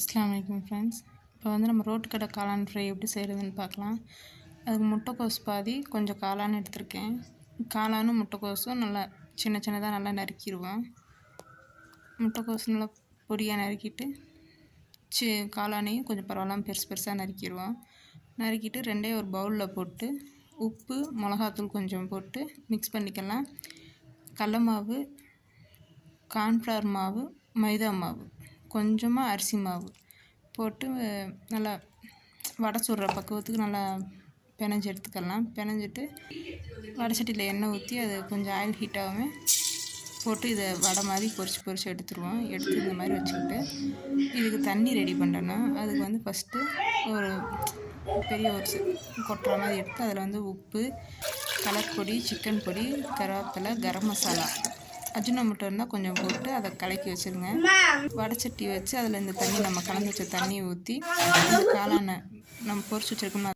அஸ்லாம் வலைக்கம் ஃப்ரெண்ட்ஸ் இப்போ வந்து நம்ம ரோட்டு கடை காளான் ஃப்ரை எப்படி செய்கிறதுன்னு பார்க்கலாம். அதுக்கு முட்டைக்கோஸ் பாதி கொஞ்சம் காளான் எடுத்திருக்கேன். காளானும் முட்டைக்கோஸும் நல்லா சின்ன சின்னதாக நல்லா நறுக்கிடுவோம் முட்டைக்கோஸ் நல்லா பொடியாக நறுக்கிட்டு சி காளானையும் கொஞ்சம் பரவாயில்லாமல் பெருசு பெருசாக நறுக்கிடுவோம் நறுக்கிட்டு ரெண்டே ஒரு பவுலில் போட்டு உப்பு மிளகாத்தூள் கொஞ்சம் போட்டு மிக்ஸ் பண்ணிக்கலாம். கடல மாவு கார்ன்ஃப்ளவர் மாவு மைதா மாவு. கொஞ்சமாக அரிசி மாவு போட்டு நல்லா வடை சுடுற பக்குவத்துக்கு நல்லா பிணைஞ்சு எடுத்துக்கலாம். பினஞ்சிட்டு வடை சட்டியில் எண்ணெய் ஊற்றி அது கொஞ்சம் ஆயில் ஹீட் போட்டு இதை வடை மாதிரி பொறிச்சு பொறிச்சு எடுத்துருவோம். எடுத்து இந்த மாதிரி வச்சுக்கிட்டு இதுக்கு தண்ணி ரெடி பண்ணணும் அதுக்கு வந்து ஃபஸ்ட்டு ஒரு பெரிய ஒரு கொட்டுற மாதிரி எடுத்து அதில் வந்து உப்பு கலர் பொடி சிக்கன் பொடி கருவேப்பிலை கரம் மசாலா அஜினோமோட்டோ இருந்தால் கொஞ்சம் போட்டு அதை கலக்கி வச்சுருங்க. வடச்சட்டி வச்சு அதில் இந்த தண்ணி நம்ம கலந்து வச்ச தண்ணியை ஊற்றி இந்த காளானை நம்ம பொரிச்சு வச்சுருக்கோம்னா